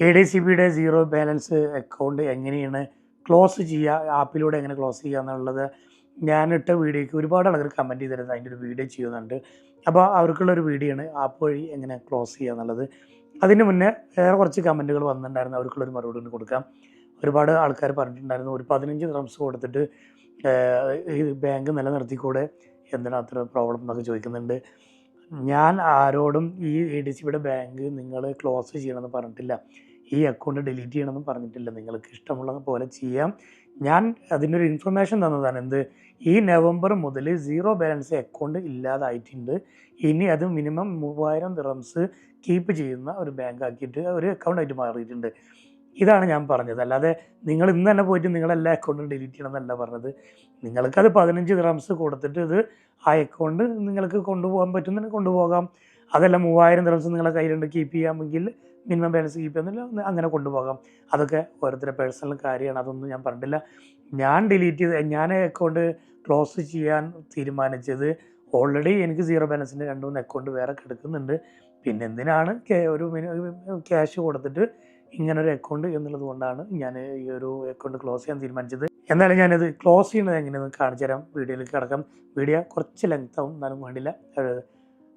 A D C ബിയുടെ zero balance account എങ്ങനെയാണ് close ചെയ്യുക ആപ്പിലൂടെ എങ്ങനെ ക്ലോസ് ചെയ്യുക എന്നുള്ളത് ഞാനിട്ട വീഡിയോയ്ക്ക് ഒരുപാട് ആളുകൾ കമന്റ് ചെയ്തിരുന്നത് അതിന്റെ ഒരു വീഡിയോ ചെയ്യുന്നുണ്ട്. അപ്പോൾ അവർക്കുള്ള ഒരു വീഡിയോ ആണ് ആപ്പ് വഴി എങ്ങനെ ക്ലോസ് ചെയ്യുക എന്നുള്ളത്. അതിന് മുന്നേ വേറെ കുറച്ച് കമന്റുകൾ വന്നിട്ടുണ്ടായിരുന്നു. അവർക്കുള്ളൊരു മറുപടി ഒന്ന് കൊടുക്കാം. ഒരുപാട് ആൾക്കാർ പറഞ്ഞിട്ടുണ്ടായിരുന്നു. ഒരു പതിനഞ്ച് റംസ് കൊടുത്തിട്ട് ഈ ബാങ്ക് നിലനിർത്തിക്കൂടെ എന്തിനാ അത്ര പ്രോബ്ലം എന്നൊക്കെ ചോദിക്കുന്നുണ്ട്. ഞാൻ ആരോടും ഈ എ ഡി സിയുടെ ബാങ്ക് നിങ്ങൾ ക്ലോസ് ചെയ്യണമെന്ന് പറഞ്ഞിട്ടില്ല. ഈ അക്കൗണ്ട് ഡിലീറ്റ് ചെയ്യണമെന്ന് പറഞ്ഞിട്ടില്ല. നിങ്ങൾക്ക് ഇഷ്ടമുള്ള പോലെ ചെയ്യാം. ഞാൻ അതിനൊരു ഇൻഫർമേഷൻ തന്നതാണ്. എന്ത്? ഈ നവംബർ മുതൽ സീറോ ബാലൻസ് അക്കൗണ്ട് ഇല്ലാതായിട്ടുണ്ട്. ഇനി അത് മിനിമം മൂവായിരം ദിറംസ് കീപ്പ് ചെയ്യുന്ന ഒരു ബാങ്ക് ആക്കിയിട്ട് ഒരു അക്കൗണ്ടായിട്ട് മാറിയിട്ടുണ്ട്. ഇതാണ് ഞാൻ പറഞ്ഞത്. അല്ലാതെ നിങ്ങൾ ഇന്ന് തന്നെ പോയിട്ട് നിങ്ങളെല്ലാ അക്കൗണ്ടും ഡിലീറ്റ് ചെയ്യണം എന്നല്ല പറഞ്ഞത്. നിങ്ങൾക്കത് പതിനഞ്ച് ഗ്രാംസ് കൊടുത്തിട്ട് ഇത് ആ അക്കൗണ്ട് നിങ്ങൾക്ക് കൊണ്ടുപോകാൻ പറ്റുന്നുണ്ടെങ്കിൽ കൊണ്ടുപോകാം. അതല്ല മൂവായിരം ഗ്രാംസ് നിങ്ങളെ കയ്യിലുണ്ട് കീപ്പ് ചെയ്യാമെങ്കിൽ മിനിമം ബാലൻസ് കീപ്പ് ചെയ്യുന്നില്ല അങ്ങനെ കൊണ്ടുപോകാം. അതൊക്കെ ഓരോരുത്തരുടെ പേഴ്സണൽ കാര്യമാണ് അതൊന്നും ഞാൻ പറഞ്ഞിട്ടില്ല. ഞാൻ ഡിലീറ്റ് ചെയ്ത് ഞാൻ അക്കൗണ്ട് ക്ലോസ് ചെയ്യാൻ തീരുമാനിച്ചത് ഓൾറെഡി എനിക്ക് സീറോ ബാലൻസിന്റെ രണ്ട് മൂന്ന് അക്കൗണ്ട് വേറെ കിടക്കുന്നുണ്ട്. പിന്നെ എന്തിനാണ് ഒരു ക്യാഷ് കൊടുത്തിട്ട് ഇങ്ങനെ ഒരു അക്കൗണ്ട് എന്നുള്ളത് കൊണ്ടാണ് ഞാൻ ഈ ഒരു അക്കൗണ്ട് ക്ലോസ് ചെയ്യാൻ തീരുമാനിച്ചത്. എന്നാലും ഞാനത് ക്ലോസ് ചെയ്യുന്നത് എങ്ങനെയെന്ന് കാണിച്ചു തരാം. വീഡിയോയിലേക്ക് കിടക്കാം. വീഡിയോ കുറച്ച് ലെങ്ത് ആവും എന്നാലും വേണ്ടില്ല.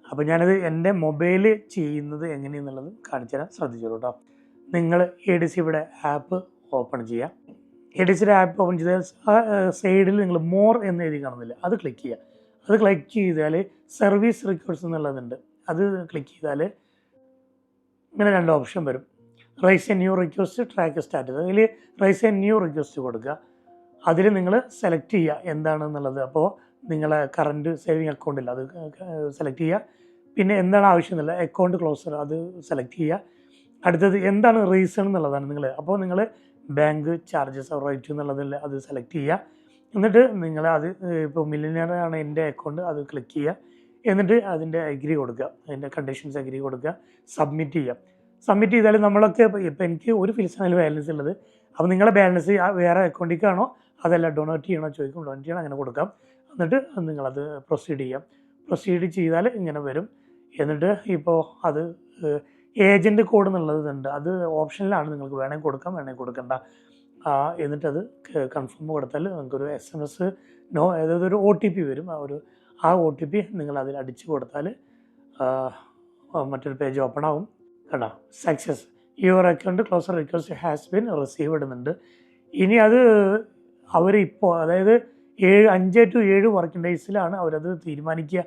അപ്പോൾ ഞാനത് എന്റെ മൊബൈൽ ചെയ്യുന്നത് എങ്ങനെയെന്നുള്ളത് കാണിച്ചു തരാം ശ്രദ്ധിച്ചോളൂ കേട്ടോ നിങ്ങൾ എ ഡി സിയുടെ ആപ്പ് ഓപ്പൺ ചെയ്യുക എ ഡി സിയുടെ ആപ്പ് ഓപ്പൺ ചെയ്താൽ സൈഡിൽ നിങ്ങൾ മോർ എന്ന് എഴുതി കാണുന്നില്ല. അത് ക്ലിക്ക് ചെയ്യുക അത് ക്ലിക്ക് ചെയ്താൽ സർവീസ് റിക്വസ്റ്റ് എന്നുള്ളതുണ്ട്. അത് ക്ലിക്ക് ചെയ്താൽ ഇങ്ങനെ രണ്ട് ഓപ്ഷൻ വരും. Raise a new request track status അതിൽ റൈസ് എ ന്യൂ റിക്വസ്റ്റ് കൊടുക്കുക. അതിൽ നിങ്ങൾ സെലക്ട് ചെയ്യുക എന്താണെന്നുള്ളത്. അപ്പോൾ നിങ്ങളെ കറണ്ട് സേവിങ് അക്കൗണ്ടില്ല അത് സെലക്ട് ചെയ്യുക. പിന്നെ എന്താണ് ആവശ്യം എന്നുള്ള അക്കൗണ്ട് ക്ലോസർ അത് സെലക്ട് ചെയ്യുക. അടുത്തത് എന്താണ് റീസൺ എന്നുള്ളതാണ് നിങ്ങൾ അപ്പോൾ നിങ്ങൾ ബാങ്ക് ചാർജസ് റേറ്റ് എന്നുള്ളതിൽ അത് സെലക്ട് ചെയ്യുക. എന്നിട്ട് നിങ്ങൾ അത് ഇപ്പോൾ മില്ലിനിയർ ആണ് എന്റെ അക്കൗണ്ട് അത് ക്ലിക്ക് ചെയ്യുക. എന്നിട്ട് അതിന്റെ അഗ്രി കൊടുക്കുക. അതിന്റെ കണ്ടീഷൻസ് അഗ്രി കൊടുക്കുക. സബ്മിറ്റ് ചെയ്യുക. സബ്മിറ്റ് ചെയ്താൽ നമ്മളൊക്കെ ഇപ്പോൾ എനിക്ക് ഒരു ഫിൽസാണ് ബാലൻസ് ഉള്ളത് അപ്പോൾ നിങ്ങളുടെ ബാലൻസ് വേറെ അക്കൗണ്ടിലേക്കാണോ അതല്ല ഡൊണേറ്റ് ചെയ്യണോ ചോദിക്കും. ഡൊണേറ്റ് ചെയ്യണം അങ്ങനെ കൊടുക്കാം. എന്നിട്ട് നിങ്ങളത് പ്രൊസീഡ് ചെയ്യാം. പ്രൊസീഡ് ചെയ്താൽ ഇങ്ങനെ വരും. എന്നിട്ട് ഇപ്പോൾ അത് ഏജന്റ് കോഡ് എന്നുള്ളതുണ്ട് അത് ഓപ്ഷനിലാണ് നിങ്ങൾക്ക് വേണമെങ്കിൽ കൊടുക്കാം വേണമെങ്കിൽ കൊടുക്കണ്ട. എന്നിട്ടത് കൺഫേം കൊടുത്താൽ നിങ്ങൾക്കൊരു എസ് എം എസ് നോ അതായത് ഒരു ഒ ടി പി വരും. ആ ഒരു ആ ഒ ടി പി നിങ്ങൾ അതിൽ അടിച്ചു കൊടുത്താൽ മറ്റൊരു പേജ് ഓപ്പൺ ആവും. കണ്ടോ? Success your account closure request has been received എന്നുണ്ട് ഇനി അത് അവർ അവരിപ്പോൾ അതായത് ഏഴ് അഞ്ച് ടു ഏഴ് വർക്കിംഗ് ഡേയ്സിലാണ് അവരത് തീരുമാനിക്കുക.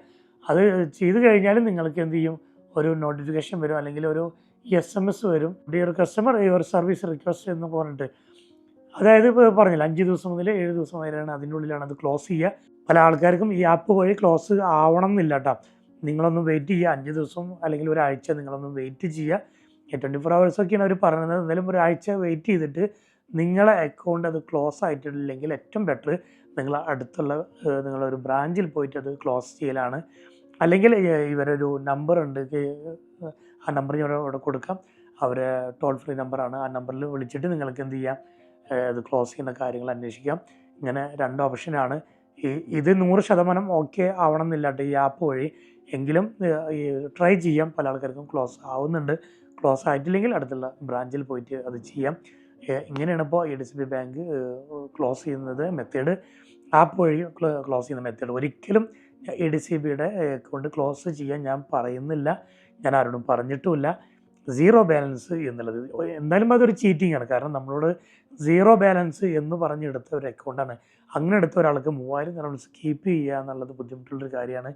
അത് ചെയ്തു കഴിഞ്ഞാൽ നിങ്ങൾക്ക് എന്ത് ചെയ്യും? ഒരു നോട്ടിഫിക്കേഷൻ വരും അല്ലെങ്കിൽ ഒരു എസ് എം എസ് വരും. Dear customer your service request എന്ന് പറഞ്ഞിട്ട്. അതായത് ഇപ്പോൾ പറഞ്ഞില്ല അഞ്ച് ദിവസം മുതൽ ഏഴ് ദിവസം വരെയാണ് അതിനുള്ളിലാണ് അത് ക്ലോസ് ചെയ്യുക. പല ആൾക്കാർക്കും ഈ ആപ്പ് വഴി ക്ലോസ് ആവണം എന്നില്ല കേട്ടോ നിങ്ങളൊന്ന് വെയിറ്റ് ചെയ്യുക. അഞ്ച് ദിവസം അല്ലെങ്കിൽ ഒരാഴ്ച നിങ്ങളൊന്ന് വെയിറ്റ് ചെയ്യുക. ട്വന്റി ഫോർ ഒക്കെയാണ് അവർ പറയുന്നത് എന്തായാലും ഒരാഴ്ച വെയിറ്റ് ചെയ്തിട്ട് നിങ്ങളെ അക്കൗണ്ട് അത് ക്ലോസ് ആയിട്ടില്ലെങ്കിൽ ഏറ്റവും ബെറ്റർ നിങ്ങൾ അടുത്തുള്ള നിങ്ങളൊരു ബ്രാഞ്ചിൽ പോയിട്ട് അത് ക്ലോസ് ചെയ്യലാണ്. അല്ലെങ്കിൽ ഇവരൊരു നമ്പർ ഉണ്ട്. ആ നമ്പർ ഞാൻ അവിടെ കൊടുക്കാം. അവർ ടോൾ ഫ്രീ നമ്പറാണ് ആ നമ്പറിൽ വിളിച്ചിട്ട് നിങ്ങൾക്ക് എന്ത് ചെയ്യാം? അത് ക്ലോസ് ചെയ്യുന്ന കാര്യങ്ങൾ അന്വേഷിക്കാം. ഇങ്ങനെ രണ്ട് ഓപ്ഷനാണ് ഈ ഇത് നൂറ് ശതമാനം ഓക്കെ ആവണം എന്നില്ല ഈ ആപ്പ് വഴി എങ്കിലും ട്രൈ ചെയ്യാം. പല ആൾക്കാർക്കും ക്ലോസ് ആവുന്നുണ്ട്. ക്ലോസ് ആയിട്ടില്ലെങ്കിൽ അടുത്തുള്ള ബ്രാഞ്ചിൽ പോയിട്ട് അത് ചെയ്യാം. ഇങ്ങനെയാണ് ഇപ്പോൾ A D C B bank close ചെയ്യുന്നത് മെത്തേഡ് ആപ്പ് വഴി ക്ലോസ് ചെയ്യുന്ന മെത്തേഡ് ഒരിക്കലും എ ഡി സി ബിയുടെ അക്കൗണ്ട് ക്ലോസ് ചെയ്യാൻ ഞാൻ പറയുന്നില്ല. ഞാൻ ആരോടും പറഞ്ഞിട്ടുമില്ല. സീറോ ബാലൻസ് എന്നുള്ളത്. എന്തായാലും അതൊരു ചീറ്റിംഗ് ആണ്. കാരണം നമ്മളോട് സീറോ ബാലൻസ് എന്ന് പറഞ്ഞെടുത്ത ഒരു അക്കൗണ്ടാണ് അങ്ങനെ എടുത്ത ഒരാൾക്ക് മൂവായിരം ബാലൻസ് കീപ്പ് ചെയ്യുക എന്നുള്ളത് ബുദ്ധിമുട്ടുള്ളൊരു കാര്യമാണ്.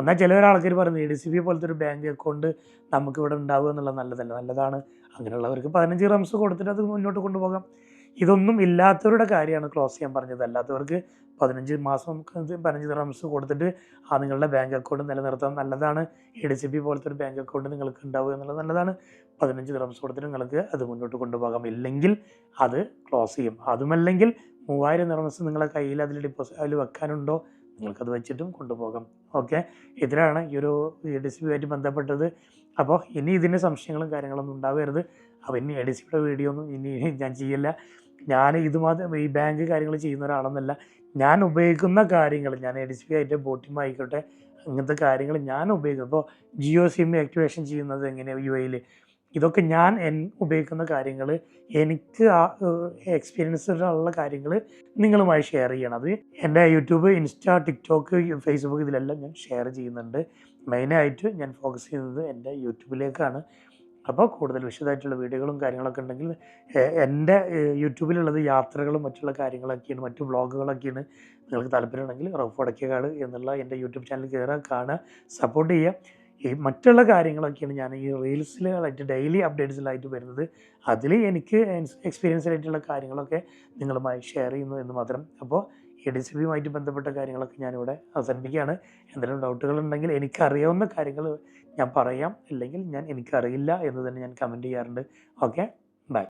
എന്നാൽ ചില ആൾക്കാർ പറയുന്നത് എ ഡി സി ബി പോലത്തെ ഒരു ബാങ്ക് അക്കൗണ്ട് നമുക്ക് ഇവിടെ ഉണ്ടാവുക എന്നുള്ളത് നല്ലതല്ല. നല്ലതാണ്. അങ്ങനെയുള്ളവർക്ക് പതിനഞ്ച് റംസ് കൊടുത്തിട്ട് അത് മുന്നോട്ട് കൊണ്ടുപോകാം. ഇതൊന്നും ഇല്ലാത്തവരുടെ കാര്യമാണ് ക്ലോസ് ചെയ്യാൻ പറഞ്ഞത്. അല്ലാത്തവർക്ക് പതിനഞ്ച് മാസം പതിനഞ്ച് റംസ് കൊടുത്തിട്ട് ആ നിങ്ങളുടെ ബാങ്ക് അക്കൗണ്ട് നിലനിർത്താൻ നല്ലതാണ്. എ ഡി സി ബി പോലത്തെ ഒരു ബാങ്ക് അക്കൗണ്ട് നിങ്ങൾക്ക് ഉണ്ടാവുക എന്നുള്ളത് നല്ലതാണ്. പതിനഞ്ച് റംസ് കൊടുത്തിട്ട് നിങ്ങൾക്ക് അത് മുന്നോട്ട് കൊണ്ടുപോകാം. ഇല്ലെങ്കിൽ അത് ക്ലോസ് ചെയ്യും. അതുമല്ലെങ്കിൽ മൂവായിരം റംസ് നിങ്ങളുടെ കയ്യിൽ അതിൽ ഡിപ്പോസിറ്റ് അതിൽ വെക്കാനുണ്ടോ? നിങ്ങൾക്കത് വെച്ചിട്ടും കൊണ്ടുപോകാം. ഓക്കെ? ഇതിലാണ് ഈ ഒരു ഡി സി പിയുമായിട്ട് ബന്ധപ്പെട്ടത്. അപ്പോൾ ഇനി ഇതിന് സംശയങ്ങളും കാര്യങ്ങളൊന്നും ഉണ്ടാവരുത്. അപ്പോൾ ഇനി എ ഡി സിയുടെ വീഡിയോ ഒന്നും ഇനി ഞാൻ ചെയ്യില്ല. ഞാൻ ഇതുമാത്രം ഈ ബാങ്ക് കാര്യങ്ങൾ ചെയ്യുന്ന ഒരാളെന്നല്ല. ഞാൻ ഉപയോഗിക്കുന്ന കാര്യങ്ങൾ ഞാൻ എ ഡി സി ആയിട്ട് ബോട്ടിം ആയിക്കോട്ടെ അങ്ങനത്തെ കാര്യങ്ങൾ ഞാൻ ഉപയോഗിക്കും. അപ്പോൾ ജിയോ സിം ആക്ടിവേഷൻ ചെയ്യുന്നത് എങ്ങനെയാണ് യു എയിൽ ഇതൊക്കെ ഞാൻ എൻ ഉപയോഗിക്കുന്ന കാര്യങ്ങൾ എനിക്ക് എക്സ്പീരിയൻസ് ഉള്ള കാര്യങ്ങൾ നിങ്ങളുമായി ഷെയർ ചെയ്യണം. അത് എന്റെ യൂട്യൂബ് ഇൻസ്റ്റാ ടിക്ടോക്ക് ഫേസ്ബുക്ക് ഇതിലെല്ലാം ഞാൻ ഷെയർ ചെയ്യുന്നുണ്ട്. മെയിനായിട്ട് ഞാൻ ഫോക്കസ് ചെയ്യുന്നത് എന്റെ യൂട്യൂബിലേക്കാണ്. അപ്പോൾ കൂടുതൽ വിശദമായിട്ടുള്ള വീഡിയോകളും കാര്യങ്ങളൊക്കെ ഉണ്ടെങ്കിൽ എന്റെ യൂട്യൂബിലുള്ളത് യാത്രകളും മറ്റുള്ള കാര്യങ്ങളൊക്കെയാണ് മറ്റു വ്ളോഗുകളൊക്കെയാണ്. നിങ്ങൾക്ക് താല്പര്യമുണ്ടെങ്കിൽ റഫ് അടക്കിയകാട് എന്നുള്ള എന്റെ യൂട്യൂബ് ചാനൽ കയറാൻ കാണുക. സപ്പോർട്ട് ചെയ്യുക. ഈ മറ്റുള്ള കാര്യങ്ങളൊക്കെയാണ് ഞാൻ ഈ റീൽസിലായിട്ട് ഡെയിലി അപ്ഡേറ്റ്സിലായിട്ട് വരുന്നത്. അതിൽ എനിക്ക് എക്സ്പീരിയൻസ് ആയിട്ടുള്ള കാര്യങ്ങളൊക്കെ നിങ്ങളുമായി ഷെയർ ചെയ്യുന്നു എന്ന് മാത്രം. അപ്പോൾ ഈ ഡി സി ബിയുമായിട്ട് ബന്ധപ്പെട്ട കാര്യങ്ങളൊക്കെ ഞാനിവിടെ അവസാനിപ്പിക്കുകയാണ്. എന്തെങ്കിലും ഡൗട്ടുകൾ ഉണ്ടെങ്കിൽ എനിക്കറിയാവുന്ന കാര്യങ്ങൾ ഞാൻ പറയാം. അല്ലെങ്കിൽ ഞാൻ എനിക്കറിയില്ല എന്ന് തന്നെ ഞാൻ കമന്റ് ചെയ്യാറുണ്ട്. Okay bye